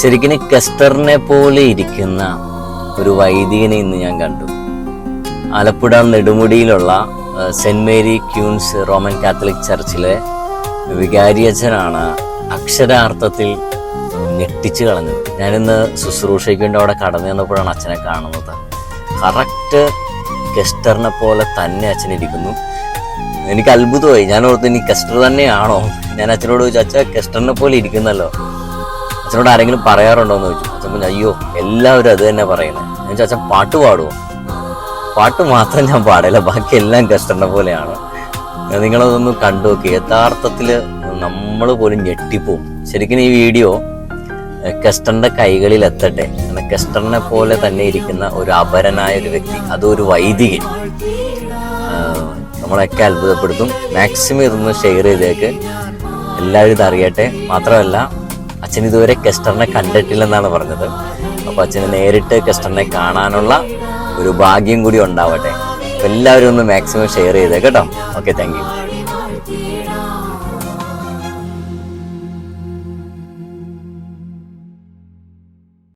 ശരിക്കും കെസ്റ്ററിനെ പോലെ ഇരിക്കുന്ന ഒരു വൈദികനെ ഇന്ന് ഞാൻ കണ്ടു. Alappuzha നെടുമുടിയിലുള്ള saint Mary queen's Roman catholic ചർച്ചിലെ വികാരിയച്ഛനാണ് അക്ഷരാർത്ഥത്തിൽ ഞെട്ടിച്ചു കളഞ്ഞത്. ഞാനിന്ന് ശുശ്രൂഷയ്ക്ക് വേണ്ടി അവിടെ കടന്നു ചെന്നപ്പോഴാണ് അച്ഛനെ കാണുന്നത്. കറക്റ്റ് കെസ്റ്ററിനെ പോലെ തന്നെ അച്ഛൻ ഇരിക്കുന്നു. എനിക്ക് അത്ഭുതമായി. ഞാൻ ഓർത്ത് ഇനി കെസ്റ്റർ തന്നെയാണോ? ഞാൻ അച്ഛനോട് ചോദിച്ചു അച്ഛാ കെസ്റ്ററിനെ പോലെ ഇരിക്കുന്നല്ലോ. അച്ഛനോട് ആരെങ്കിലും പറയാറുണ്ടോ എന്ന് ചോദിച്ചു. അച്ഛൻ പറഞ്ഞു അയ്യോ എല്ലാവരും അത് തന്നെ പറയുന്നത് ഞാൻ അച്ഛൻ പാട്ട് പാടുമോ പാട്ട് മാത്രം ഞാൻ പാടില്ല ബാക്കി എല്ലാം കഷ്ടണ്ട പോലെയാണ്. നിങ്ങളതൊന്ന് കണ്ടു നോക്കി. യഥാർത്ഥത്തിൽ നമ്മൾ പോലും ഞെട്ടിപ്പോവും. ശരിക്കും ഈ വീഡിയോ കെസ്റ്ററിന്റെ കൈകളിൽ എത്തട്ടെ. കാരണം കെസ്റ്ററിനെ പോലെ തന്നെ ഇരിക്കുന്ന ഒരു അപരനായ ഒരു വ്യക്തി അതൊരു വൈദികൻ. നമ്മളൊക്കെ അത്ഭുതപ്പെടുത്തും. മാക്സിമം ഇതൊന്ന് ഷെയർ ചെയ്തേക്ക്. എല്ലാവരും ഇത് അറിയട്ടെ. മാത്രമല്ല അച്ഛൻ ഇതുവരെ കെസ്റ്ററിനെ കണ്ടിട്ടില്ലെന്നാണ് പറഞ്ഞത്. അപ്പോൾ അച്ഛന് നേരിട്ട് കെസ്റ്ററിനെ കാണാനുള്ള ഒരു ഭാഗ്യം കൂടി ഉണ്ടാവട്ടെ. എല്ലാവരും ഒന്ന് മാക്സിമം ഷെയർ ചെയ്തേ കേട്ടോ. Okay thank